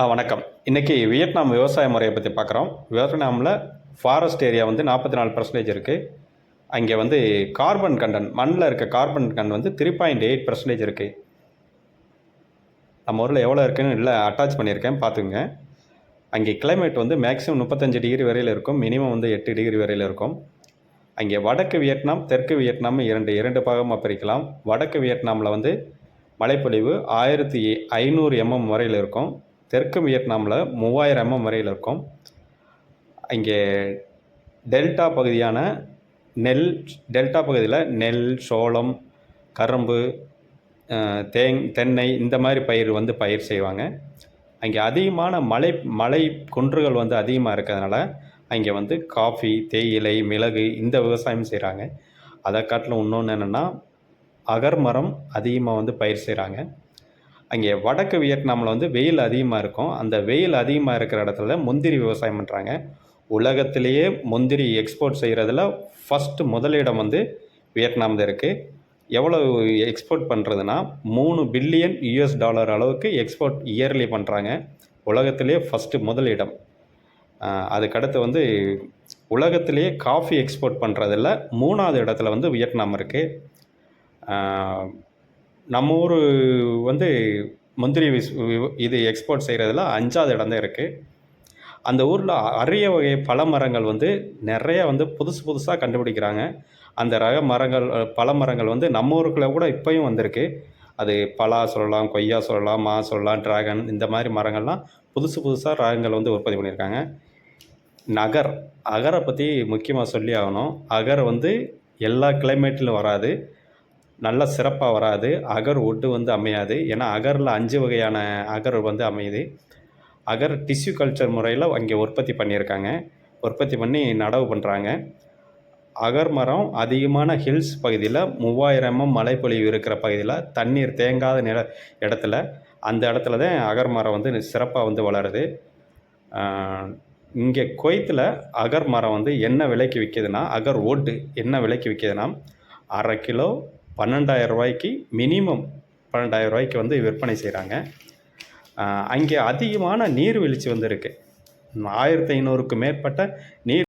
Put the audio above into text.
ஆ வணக்கம். இன்றைக்கி வியட்நாம் விவசாய முறையை பற்றி பார்க்குறோம். வியட்நாமில் ஃபாரஸ்ட் ஏரியா வந்து நாற்பத்தி நாலு பர்சன்டேஜ் இருக்குது அங்கே வந்து கார்பன் கண்டன் மண்ணில் இருக்க கார்பன் கண்டன் வந்து த்ரீ பாயிண்ட் எயிட் பர்சன்டேஜ் இருக்குது நம்ம ஊரில் எவ்வளோ இருக்குன்னு இல்லை அட்டாச் பண்ணியிருக்கேன் பார்த்துக்குங்க. அங்கே கிளைமேட் வந்து மேக்ஸிமம் முப்பத்தஞ்சு டிகிரி வரையில் இருக்கும். மினிமம் வந்து எட்டு டிகிரி வரையில் இருக்கும். அங்கே வடக்கு வியட்நாம் தெற்கு வியட்நாம் இரண்டு இரண்டு பாகமாக பிரிக்கலாம். வடக்கு வியட்நாமில் வந்து மழைப்பொழிவு ஆயிரத்தி ஐநூறு எம்எம் வரையில் இருக்கும். தெற்கு வியட்நாமில் மூவாயிரம் எம்எம் வரையில் இருக்கும். இங்கே டெல்டா பகுதியான நெல் டெல்டா பகுதியில் நெல் சோளம் கரும்பு தேங் தென்னை இந்த மாதிரி பயிர் வந்து பயிர் செய்வாங்க. அங்கே அதிகமான மலை மலை குன்றுகள் வந்து அதிகமாக இருக்கிறதுனால அங்கே வந்து காஃபி தேயிலை மிளகு இந்த விவசாயம் செய்கிறாங்க அதை காட்டிலும் இன்னொன்று என்னென்னா அகர் மரம் அதிகமாக வந்து பயிர் செய்கிறாங்க அங்கே வடக்கு வியட்நாமில் வந்து வெயில் அதிகமாக இருக்கும். அந்த வெயில் அதிகமாக இருக்கிற இடத்துல முந்திரி விவசாயம் பண்ணுறாங்க உலகத்திலேயே முந்திரி எக்ஸ்போர்ட் செய்கிறதுல ஃபஸ்ட்டு முதலிடம் வந்து வியட்நாம் தான் இருக்குது எவ்வளோ எக்ஸ்போர்ட் பண்ணுறதுனா மூணு பில்லியன் யூஎஸ் டாலர் அளவுக்கு எக்ஸ்போர்ட் இயர்லி பண்ணுறாங்க உலகத்திலேயே ஃபஸ்ட்டு முதலிடம். அதுக்கடுத்து வந்து உலகத்திலேயே காஃபி எக்ஸ்போர்ட் பண்ணுறதில் மூணாவது இடத்துல வந்து வியட்நாம் இருக்குது நம்ம ஊர் வந்து முந்திரி விஸ் இது எக்ஸ்போர்ட் செய்கிறதுல அஞ்சாவது இடம் தான் இருக்குது அந்த ஊரில் அரிய வகை பல மரங்கள் வந்து நிறைய வந்து புதுசு புதுசாக கண்டுபிடிக்கிறாங்க. அந்த ரக மரங்கள் பல மரங்கள் வந்து நம்ம ஊருக்குள்ள கூட இப்போயும் வந்திருக்கு. அது பலா சொல்லலாம் கொய்யா சொல்லலாம் மா சொல்லலாம் டிராகன் இந்த மாதிரி மரங்கள்லாம் புதுசு புதுசாக ரகங்கள் வந்து உற்பத்தி பண்ணியிருக்காங்க. நகர் அகரை பற்றி முக்கியமாக சொல்லி ஆகணும். அகர் வந்து எல்லா கிளைமேட்லையும் வராது. நல்ல சிறப்பாக வராது. அகர் ஒட்டு வந்து அமையாது. ஏன்னா அகரில் அஞ்சு வகையான அகர் வந்து அமையுது. அகர் டிஷ்யூ கல்ச்சர் முறையில் அங்கே உற்பத்தி பண்ணியிருக்காங்க. உற்பத்தி பண்ணி நடவு பண்ணுறாங்க அகர் மரம் அதிகமான ஹில்ஸ் பகுதியில் மூவாயிரம் மலைப்பொழிவு மழைப்பொழிவு இருக்கிற பகுதியில் தண்ணீர் தேங்காத நில இடத்துல அந்த இடத்துல தான் அகர் மரம் வந்து சிறப்பாக வந்து வளருது. இங்கே கொய்த்தில் அகர் மரம் வந்து என்ன விலைக்கு விற்கிதுன்னா அகர் ஓட்டு என்ன விலைக்கு விற்கிதுன்னா அரை கிலோ பன்னெண்டாயிரம் ரூபாய்க்கு மினிமம் பன்னெண்டாயிரம் ரூபாய்க்கு வந்து விற்பனை செய்கிறாங்க அங்கே அதிகமான நீர்வீழ்ச்சி வந்து இருக்குது ஆயிரத்தி ஐநூறுக்கு மேற்பட்ட நீர்